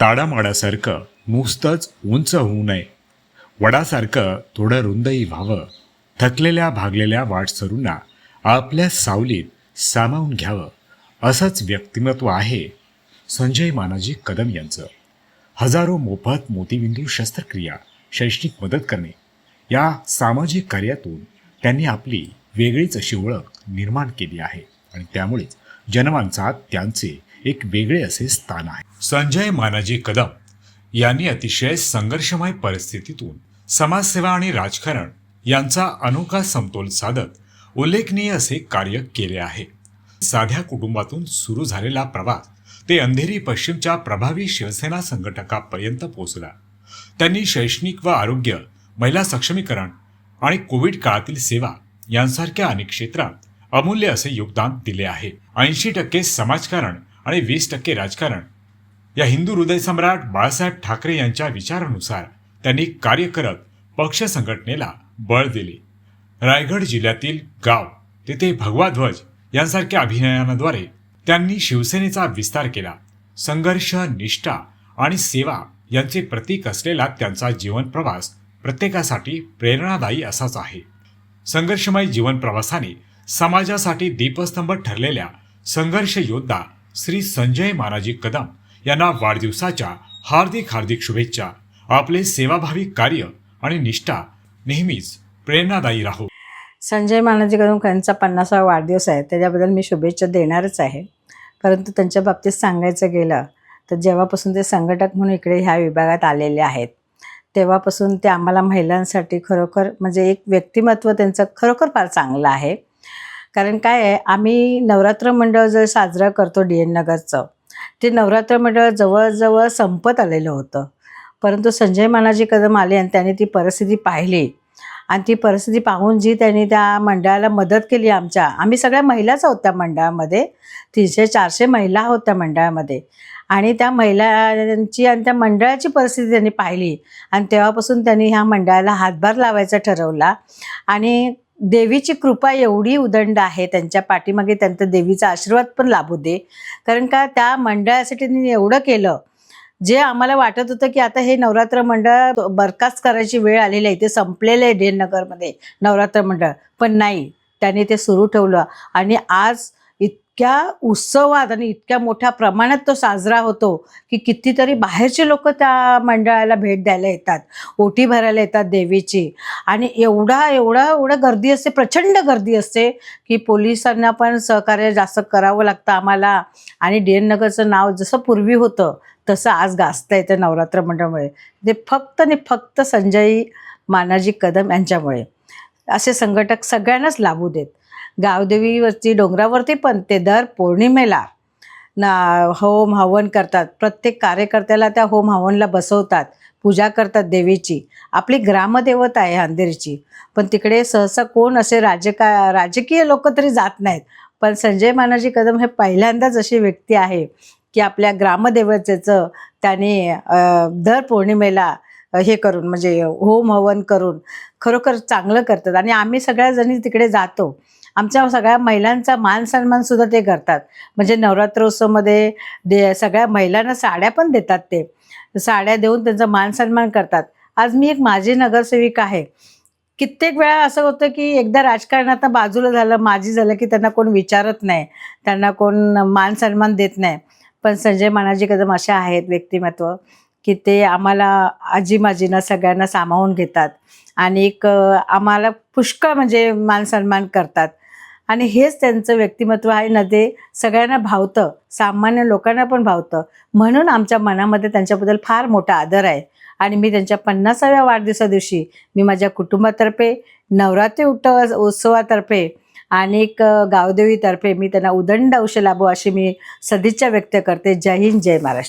ताडामाडासारखं नुसतंच उंच होऊ नये. वडासारखं थोडं रुंदही व्हावं. थकलेल्या भागलेल्या वाटसरूंना आपल्या सावलीत सामावून घ्यावं. असंच व्यक्तिमत्व आहे संजय मानाजी कदम यांचं. हजारो मोफत मोतीबिंदू शस्त्रक्रिया शैक्षणिक मदत करणे. या सामाजिक कार्यातून त्यांनी आपली वेगळीच अशी ओळख निर्माण केली आहे आणि त्यामुळेच जनमानसात त्यांचे एक वेगळे असे स्थान आहे. संजय मानाजी कदम यांनी अतिशय संघर्षमय परिस्थितीतून समाजसेवा आणि राजकारण यांचा अनोखा समतोल साधत उल्लेखनीय असे कार्य केले आहे. साध्या कुटुंबातून सुरू झालेला प्रवास ते अंधेरी पश्चिमच्या प्रभावी शिवसेना संघटकापर्यंत पोहोचला. त्यांनी शैक्षणिक व आरोग्य महिला सक्षमीकरण आणि कोविड काळातील सेवा यांसारख्या अनेक क्षेत्रात अमूल्य असे योगदान दिले आहे. ऐंशी टक्के समाजकारण आणि वीस टक्के राजकारण. या हिंदू हृदय सम्राट बाळासाहेब ठाकरे यांच्या विचारानुसार त्यांनी कार्य करत पक्ष संघटनेला बळ दिले. रायगड जिल्ह्यातील गाव तेथे भगवा ध्वज यांसारख्या अभिनयानाद्वारे त्यांनी शिवसेनेचा विस्तार केला. संघर्ष निष्ठा आणि सेवा यांचे प्रतीक असलेला त्यांचा जीवन प्रवास प्रत्येकासाठी प्रेरणादायी असाच आहे. संघर्षमय जीवन प्रवासाने समाजासाठी दीपस्तंभ ठरलेल्या संघर्ष योद्धा श्री संजय महाराजी कदम यांना वाढदिवसाच्या हार्दिक हार्दिक शुभेच्छा. आपले सेवाभावी कार्य आणि निष्ठा नेहमीच प्रेरणादायी राहो. संजय महाराजी कदम यांचा पन्नासावा वाढदिवस आहे. त्याच्याबद्दल मी शुभेच्छा देणारच आहे. परंतु त्यांच्या बाबतीत सांगायचं गेलं तर जेव्हापासून ते संघटक म्हणून इकडे ह्या विभागात आलेले आहेत तेव्हापासून ते आम्हाला महिलांसाठी खरोखर म्हणजे एक व्यक्तिमत्व त्यांचं खरोखर फार चांगलं आहे. कारण काय आहे आम्ही नवरात्र मंडळ जर साजरं करतो डी एन नगरचं ते नवरात्र मंडळ जवळजवळ संपत आलेलं होतं. परंतु संजय मानाजी कदम आले आणि त्यांनी ती परिस्थिती पाहिली. आणि ती परिस्थिती पाहून जी त्यांनी त्या मंडळाला मदत केली आमच्या आम्ही सगळ्या महिलाच आहोत त्या मंडळामध्ये तीनशे चारशे महिला आहोत त्या मंडळामध्ये. आणि त्या महिलांची आणि त्या मंडळाची परिस्थिती त्यांनी पाहिली. आणि तेव्हापासून त्यांनी ह्या मंडळाला हातभार लावायचा ठरवला. आणि देवीची कृपा एवढी उदंड आहे त्यांच्या पाठीमागे त्यांचा देवीचा आशीर्वाद पण लाभू दे. कारण का त्या मंडळासाठी त्यांनी एवढं केलं जे आम्हाला वाटत होतं की आता हे नवरात्र मंडळ बरखास्त करायची वेळ आलेली आहे ते संपलेलं आहे डेरनगरमध्ये नवरात्र मंडळ. पण नाही त्यांनी ते सुरू ठेवलं. आणि आज इतक्या उत्सवात आणि इतक्या मोठ्या प्रमाणात तो साजरा होतो की कितीतरी बाहेरचे लोक त्या मंडळाला भेट द्यायला येतात ओटी भरायला येतात देवीची. आणि एवढा एवढा एवढं गर्दी असते प्रचंड गर्दी असते की पोलिसांना पण सहकार्य जास्त करावं लागतं आम्हाला. आणि डी एन नगरचं नाव जसं पूर्वी होतं तसं आज गाजतं येतं नवरात्र मंडळामुळे. ते फक्त आणि फक्त संजय मानाजी कदम यांच्यामुळे. असे संघटक सगळ्यांनाच लाभू देत. गावदेवीवरती डोंगरावरती पण ते दर पौर्णिमेला ना होम हवन करतात. प्रत्येक कार्यकर्त्याला त्या होम हवनला बसवतात. पूजा करतात देवीची. आपली ग्रामदेवता आहे अंधेरीची. पण तिकडे सहसा कोण असे राजका राजकीय लोक तरी जात नाहीत. पण संजय मानाजी कदम हे पहिल्यांदाच अशी व्यक्ती आहे की आपल्या ग्रामदेवतेचं त्याने दर पौर्णिमेला हे करून म्हणजे होम हवन करून खरोखर चांगलं करतात. आणि आम्ही सगळ्या जणी तिकडे जातो. आमच्या सगळ्या महिलांचा मान सन्मान सुद्धा ते करतात. म्हणजे नवरात्रोत्सवमध्ये दे सगळ्या महिलांना साड्या पण देतात ते. साड्या देऊन त्यांचा मान सन्मान करतात. आज मी एक माझी नगरसेविका आहे. कित्येक वेळा असं होतं की एकदा राजकारणात बाजूला झालं माझी झालं की त्यांना कोण विचारत नाही. त्यांना कोण मान सन्मान देत नाही. पण संजय मानाजी कदम अशा आहेत व्यक्तिमत्व की ते आम्हाला आजी माजीना सगळ्यांना सामावून घेतात. आणि एक आम्हाला पुष्कळ म्हणजे मान सन्मान करतात. आणि हेच त्यांचं व्यक्तिमत्व आहे ना ते सगळ्यांना भावतं सामान्य लोकांना पण भावतं. म्हणून आमच्या मनामध्ये त्यांच्याबद्दल फार मोठा आदर आहे. आणि मी त्यांच्या पन्नासाव्या वाढदिवसा दिवशी मी माझ्या कुटुंबातर्फे नवरात्री उठव उत्सवातर्फे आणि एक गावदेवीतर्फे मी त्यांना उदंड औषध लाभो अशी मी सदिच्छा व्यक्त करते. जय हिंद जय महाराष्ट्र.